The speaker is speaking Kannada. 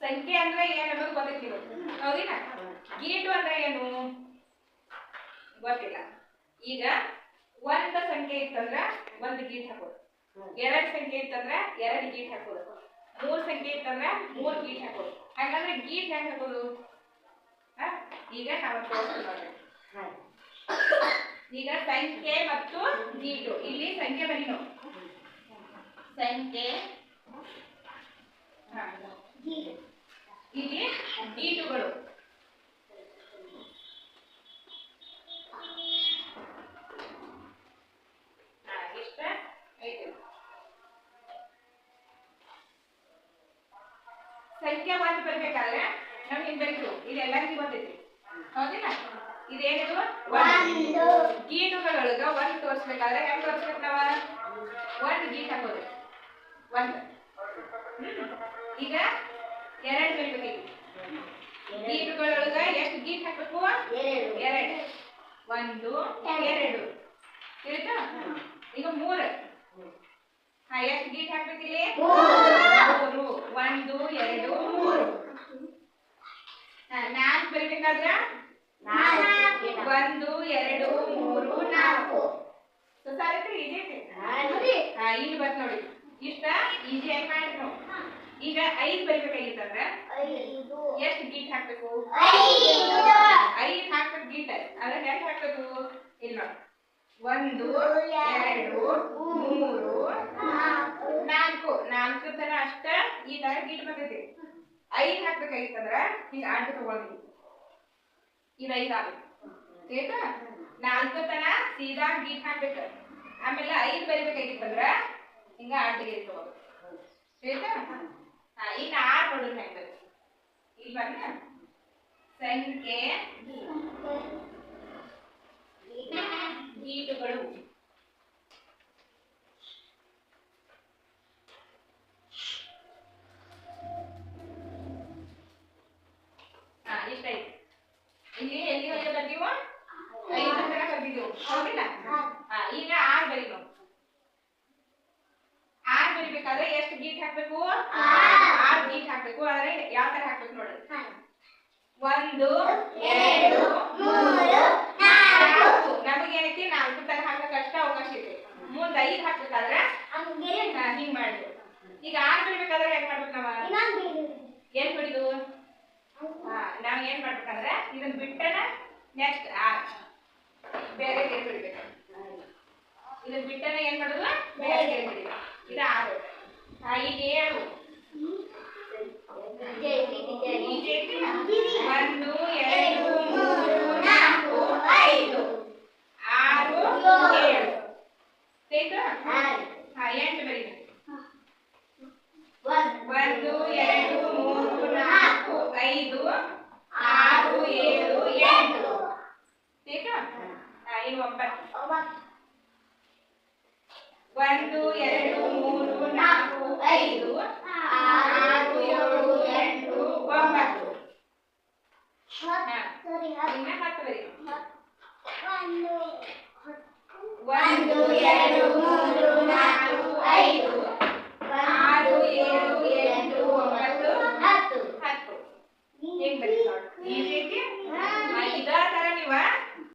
ಸಂಖ್ಯೆ ಅಂದ್ರೆ ಏನು ಅನ್ನೋದು ನಿಮಗೆ ಹೌದಿಲ್ಲ? ಗೀಟು ಅಂದ್ರೆ ಏನು? ಗೊತ್ತಿಲ್ಲ. ಈಗ ಒಂದ್ ಸಂಖ್ಯೆ ಇತ್ತಂದ್ರ ಒಂದ್ ಗೀಟ್ ಹಾಕೋದು. ಎರಡ್ ಸಂಖ್ಯೆ ಇತ್ತಂದ್ರ ಎರಡ್ ಗೀಟ್ ಹಾಕೋದು. ಮೂರ್ ಸಂಖ್ಯೆ ಇತ್ತಂದ್ರ ಮೂರ್ ಗೀಟ್ ಹಾಕೋದು. ಹಾಗಂದ್ರೆ ಗೀಟ್ ಹೆಂಗ್ ಹಾಕೋದು? ಈಗ ನಾವು ಈಗ ಸಂಖ್ಯೆ ಮತ್ತು ಗೀಟು ಇಲ್ಲಿ ಸಂಖ್ಯೆ ನಾವು ಸಂಖ್ಯೆ ಹ. ಗೀಟುಗಳು ಇಷ್ಟ? ಐದು. ಸಂಖ್ಯೆ ಒಂದು ಬರ್ಬೇಕಾದ್ರೆ ನಾವು ಬೇಕು ಬರೀತು ಇದೆಲ್ಲರಿಗೂ ಗೊತ್ತೈತಿ ಹೌದಿಲ್ಲ? ಇದೇನದು? ಒಂದು. ಗೀಟುಗಳೊಳಗ ಒಂದ್ ತೋರಿಸ್ಬೇಕಾದ್ರೆ ಹೆಂಗ್ ತೋರಿಸ್ಬೇಕು ನಾವ ಒಂದ್ ಗೀಟ್ ಹಾಕೋದು. ಒಂದ್. ಈಗ ಎರಡ್ ಬರಿಬೇಕೈತಿ ಗೀಟುಗಳೊಳಗ ಎಷ್ಟು ಗೀಟ್ ಹಾಕಬೇಕು? ಎರಡು. ಒಂದು ಎರಡು. ತಿಳಿತಾ? ಈಗ ಮೂರು. ಹಾ ಎಷ್ಟು ಗೀಟ್ ಹಾಕ್ಬೇಕಿಲ್ಲಿ ಮೂರು. ಒಂದು ಎರಡು. ಮೂರು. ನಾಲ್ಕು ಬರಿಬೇಕಾದ್ರ? ಒಂದು ಎರಡು ಮೂರು ನಾಲ್ಕು. ಸಾರಿ ಇಲ್ಲಿ ಬರ್ತ ನೋಡಿ. ಇಷ್ಟ? ಈಜಿ ಆಗಿ ಮಾಡಿ ನಾವು ಈಗ ಐದು ಬರಿಬೇಕಾಗಿತ್ತಂದ್ರ ಎಷ್ಟು ಗೀಟ್ ಹಾಕ್ಬೇಕು? ಐದು. ಹಾಕ್ಬೇಕು ಗೀಟ್. ಅದ್ರ ಹೆಂಗ್ ಹಾಕ್ಬೇಕು? ಇಲ್ಲ ಒಂದು ಎರಡು ಮೂರು ನಾಲ್ಕು. ನಾಲ್ಕು. ತರ ಅಷ್ಟ ಈ ತರ ಗೀಟ್ ಬರ್ತೈತಿ ಐದ್ ಹಾಕ್ಬೇಕಾಗಿತ್ತಂದ್ರ ಹಿಂಗ ಅಡ್ಡ ತಗೊಳ್ಬೇಕು ಇದು ಐದ್ ಆಗ್ಬೇಕು. ಆಯ್ತಾ? ನಾಲ್ಕು ತನ ಸೀದಾ ಗೀಟ್ ಹಾಕ್ಬೇಕು. ಆಮೇಲೆ ಐದು ಬರಿಬೇಕಾಗಿತ್ತಂದ್ರ ಹಿಂಗ ಆಯ್ತಾ? ಹಾ, ಈಗ ಆರ್ ನೋಡ್ರಿ ಹೆಂಗ? ಇಲ್ಲಿ ಬನ್ನ. ಸಂಖ್ಯೆ ಗೀಟುಗಳು ಇಲ್ಲಿ ಎಲ್ಲಿ ಹೋಗಿ ಬರ್ತೀವೋ ಐದು ತನಕ ಬರ್ತಿದ್ದೆವು ಹೌದಿಲ್ಲ? ಹಾ, ಈಗ ಆರ್ ಬರಿ ನಾವು ಆರ್ ಬರಿಬೇಕಾದ್ರೆ ಎಷ್ಟು ಗೀಟ್ ಹಾಕ್ಬೇಕು? ಆರ್ ಗೀಟ್ ಹಾಕ್ಬೇಕು. ಆದ್ರೆ ಯಾವ ತರ ಹಾಕ್ಬೇಕು ನೋಡ್ರಿ ಒಂದು ಎರಡು ನಾಲ್ಕು. ನಮಗೇನೈತಿ ನಾಲ್ಕು ತರ ಹಾಕಕ್ ಅಷ್ಟ ಅವಕಾಶ ಇದೆ. ಮೂರ್ ಐದು ಹಾಕ್ಬೇಕಾದ್ರೆ ಹಿಂಗ್. ಮಾಡ್ಬೇಕು. ಈಗ ಆರ್ ಬಿಡ್ಬೇಕಾದ್ರೆ ಹೆಂಗ್ ಮಾಡ್ಬೇಕು ನಾವ? ಏನ್ ಬಿಡಿದು? ನಾವ್ ಏನ್ ಮಾಡ್ಬೇಕಂದ್ರೆ ಇದನ್ನ ಬಿಟ್ಟನ ನೆಕ್ಸ್ಟ್ ಆರ್. ಬೇರೆ ಗೇರ್ ಬಿಡ್ಬೇಕು? ಇದನ್ನ ಬಿಟ್ಟನ ಏನ್ ಮಾಡುದು? ಬೇರೆ ಗೇರ್ ಇದು ಆರು. ಐದು ಆರು ಏಳು ಆಯ್ತಾ ಹಾ ಎಂಟು ಬರೀಬೇಕು ಒಂದು ಎರಡು ಮೂರು ನಾಲ್ಕು ಐದು ಆರು ಏಳು ಎಂಟು ಒಂಬತ್ತು. ಒಂದು ಎರಡು ಮೂರು ನಾಲ್ಕು ಐದು.